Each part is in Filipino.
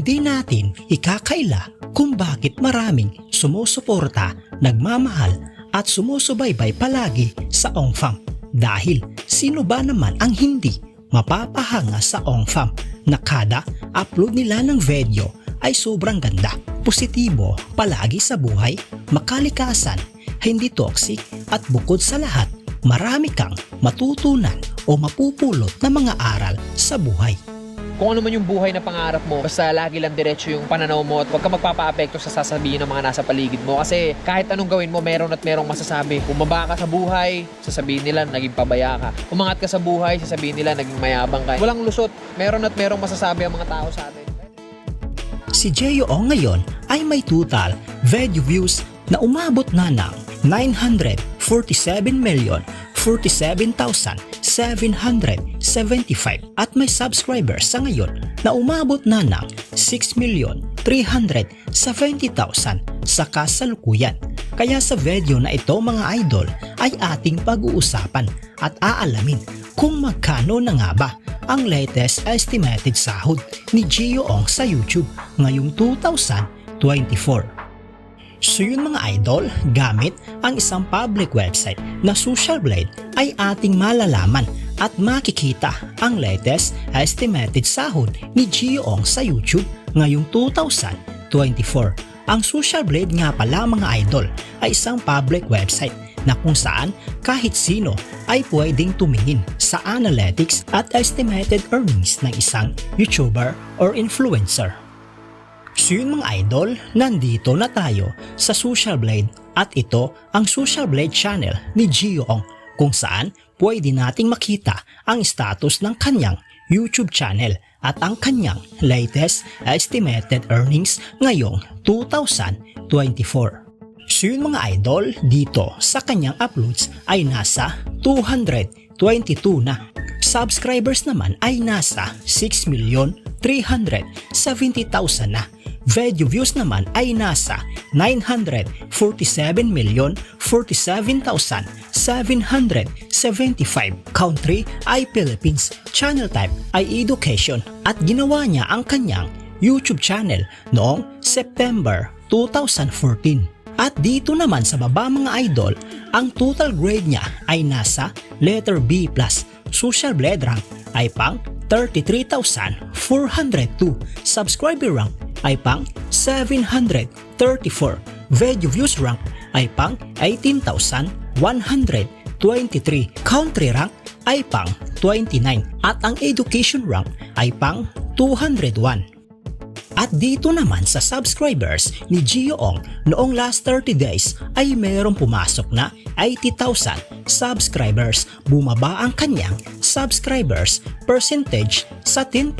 hindi natin ikakaila kung bakit maraming sumusuporta, nagmamahal at sumusubaybay palagi sa OngFam. Dahil sino ba naman ang hindi mapapahanga sa OngFam na kada upload nila ng video ay sobrang ganda, positibo palagi sa buhay, makalikasan, hindi toxic at bukod sa lahat, marami kang matutunan o mapupulot na mga aral sa buhay. Kung ano man yung buhay na pangarap mo, basta lagi lang diretso yung pananaw mo at huwag ka magpapaapekto sa sasabihin ng mga nasa paligid mo. Kasi kahit anong gawin mo, meron at merong masasabi. Umaba ka sa buhay, sasabihin nila naging pabaya ka. Umangat ka sa buhay, sasabihin nila naging mayabang ka. Walang lusot, meron at merong masasabi ang mga tao sa atin. Si Jeyo Ong ngayon ay may total video views na umabot na ng 947 million 47,775 at may subscribers sa ngayon na umabot na ng 6 million 370,000 sa kasalukuyan. Kaya sa video na ito mga idol ay ating pag-uusapan at aalamin kung magkano na nga ba ang latest estimated sahod ni Gio Ong sa YouTube ngayong 2024. So yun mga idol, gamit ang isang public website na Social Blade ay ating malalaman at makikita ang latest estimated sahod ni Gio Ong sa YouTube ngayong 2024. Ang Social Blade nga pala mga idol ay isang public website na kung saan kahit sino ay pwedeng tumingin sa analytics at estimated earnings ng isang YouTuber or influencer. So yun mga idol, nandito na tayo sa Social Blade at ito ang Social Blade channel ni Gio Ong kung saan pwede nating makita ang status ng kanyang YouTube channel at ang kanyang latest estimated earnings ngayong 2024. So yun mga idol, dito sa kanyang uploads ay nasa 222 na. Subscribers naman ay nasa 6 milyon 370,000 na. Video views naman ay nasa 947 milyon 47,000 775 country ay Philippines. Channel type ay education at ginawa niya ang kanyang YouTube channel noong September 2014. At dito naman sa baba mga idol, ang total grade niya ay nasa letter B+. Social blade rank ay pang 33,402. Subscriber rank ay pang 734. Video views rank ay pang 18,000 18,123. Country rank ay pang 29 at ang education rank ay pang 201. At dito naman sa subscribers ni Gio Ong noong last 30 days ay mayroong pumasok na 80,000 subscribers. Bumaba ang kanyang subscribers percentage sa 10%.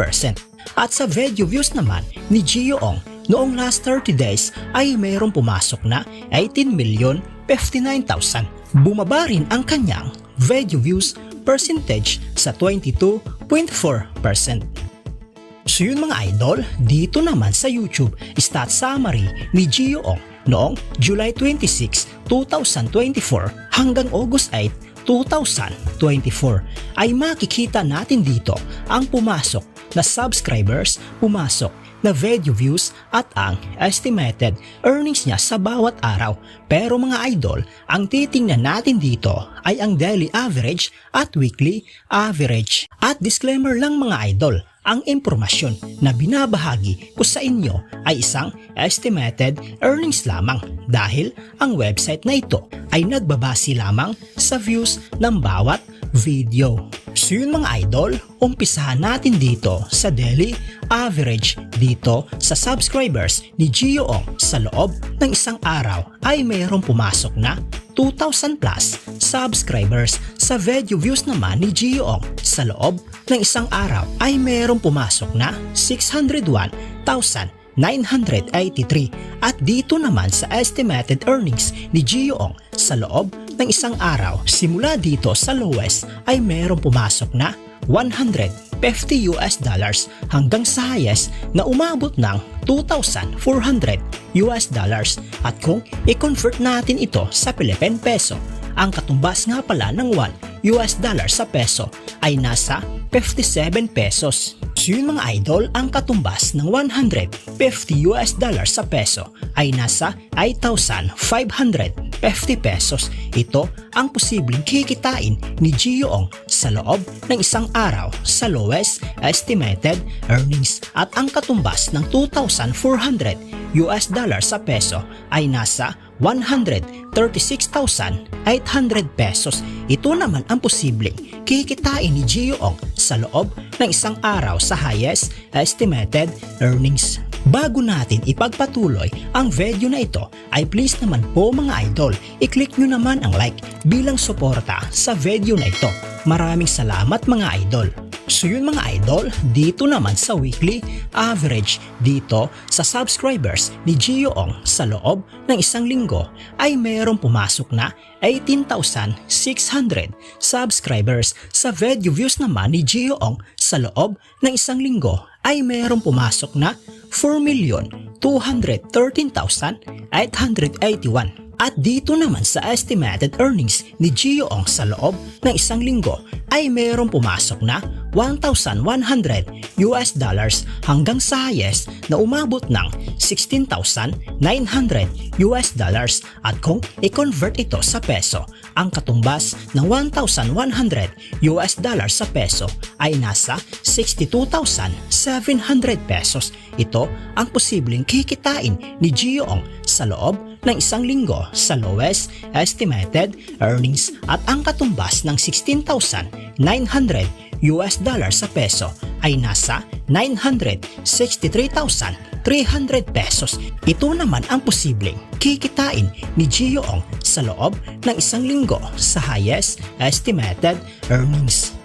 At sa video views naman ni Gio Ong noong last 30 days ay mayroong pumasok na 18 million 59,000. Bumaba rin ang kanyang video views percentage sa 22.4%. So yun mga idol, dito naman sa YouTube stat summary ni Gio Ong noong July 26, 2024 hanggang August 8, 2024 ay makikita natin dito ang pumasok na subscribers, pumasok na video views at ang estimated earnings niya sa bawat araw. Pero mga idol, ang titingnan natin dito ay ang daily average at weekly average. At disclaimer lang mga idol, ang impormasyon na binabahagi ko sa inyo ay isang estimated earnings lamang dahil ang website na ito ay nagbabase lamang sa views ng bawat video. So yun mga idol, umpisahan natin dito sa daily average dito sa subscribers ni Gio Ong sa loob ng isang araw ay mayroong pumasok na 2,000 plus subscribers. Sa video views naman ni Gio Ong sa loob ng isang araw ay mayroong pumasok na 601,983 at dito naman sa estimated earnings ni Gio Ong sa loob ng isang araw simula dito sa lowest ay mayroong pumasok na 150 US dollars hanggang sa highest na umabot ng 2,400 US dollars at kung i-convert natin ito sa Philippine peso ang katumbas nga pala ng 1 US dollar sa peso ay nasa 57 pesos. So yun mga idol, ang katumbas ng 150 US dollars sa peso ay nasa 8,550 pesos. Ito ang posibleng kikitain ni Gio Ong sa loob ng isang araw sa lowest estimated earnings at ang katumbas ng 2,400 US dollars sa peso ay nasa 136,800 pesos. Ito naman ang posibleng kikitain ni Gio Ong sa loob ng isang araw sa highest estimated earnings. Bago natin ipagpatuloy ang video na ito ay please naman po mga idol, i-click nyo naman ang like bilang suporta sa video na ito. Maraming salamat mga idol. So yun mga idol, dito naman sa weekly average dito sa subscribers ni Gio Ong sa loob ng isang linggo ay mayroong pumasok na 18,600 subscribers. Sa video views naman ni Gio Ong sa loob ng isang linggo ay mayroong pumasok na 4,213,881. At dito naman sa estimated earnings ni Gio Ong sa loob ng isang linggo ay mayroong pumasok na 1,100 US dollars hanggang sa highest na umabot ng 16,900 US dollars at kung i-convert ito sa peso, ang katumbas ng 1,100 US dollars sa peso ay nasa 62,700 pesos. Ito ang posibleng kikitain ni Gio Ong sa loob ng isang linggo sa lowest estimated earnings at ang katumbas ng 16,900 US dollars sa peso ay nasa 963,300 pesos. Ito naman ang posibleng kikitain ni Gio Ong sa loob ng isang linggo sa highest estimated earnings.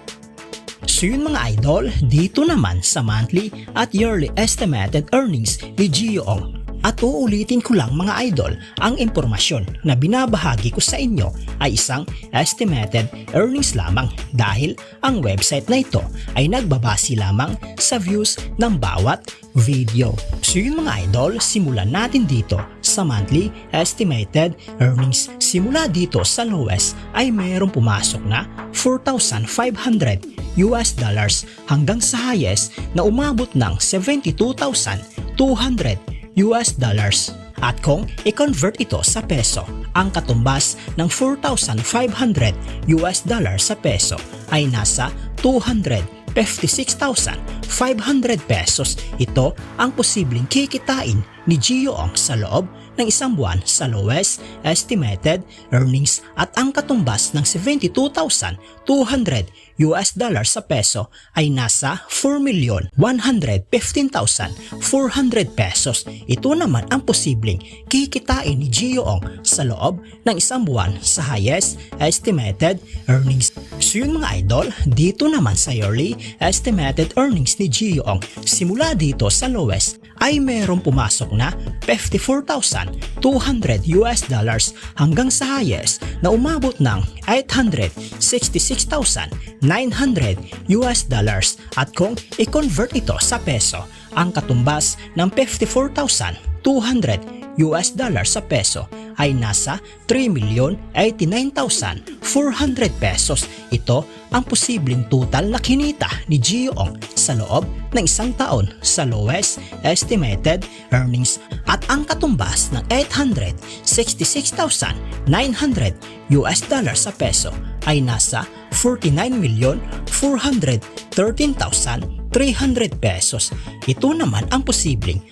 So yun mga idol, dito naman sa monthly at yearly estimated earnings ni Gio Ong. At uulitin ko lang mga idol, ang impormasyon na binabahagi ko sa inyo ay isang estimated earnings lamang dahil ang website na ito ay nagbabase lamang sa views ng bawat video. So yun mga idol, simulan natin dito sa monthly estimated earnings. Simula dito sa lowest ay mayroong pumasok na 4,500 US dollars hanggang sa highest na umabot ng 72,200 US dollars. At kung i-convert ito sa peso, ang katumbas ng 4,500 US dollars sa peso ay nasa 256,500 pesos. Ito ang posibleng kikitain ni Gio Ong sa loob ng isang buwan sa lowest estimated earnings at ang katumbas ng 72,200 US dollars sa peso ay nasa 4,115,400 pesos. Ito naman ang posibleng kikitain ni Gio Ong sa loob ng isang buwan sa highest estimated earnings. So yun mga idol, dito naman sa yearly estimated earnings ni Gio Ong, simula dito sa lowest ay merong pumasok na 54,200 US dollars hanggang sa highest na umabot ng 866,900 US dollars at kung i-convert ito sa peso, ang katumbas ng 54,200 US dollars sa peso ay nasa 3,089,400 pesos. Ito ang posibleng total na kinita ni Gio Ong sa loob ng isang taon sa lowest estimated earnings at ang katumbas ng 866,900 US dollars sa peso ay nasa 49,413,300 pesos. Ito naman ang posibleng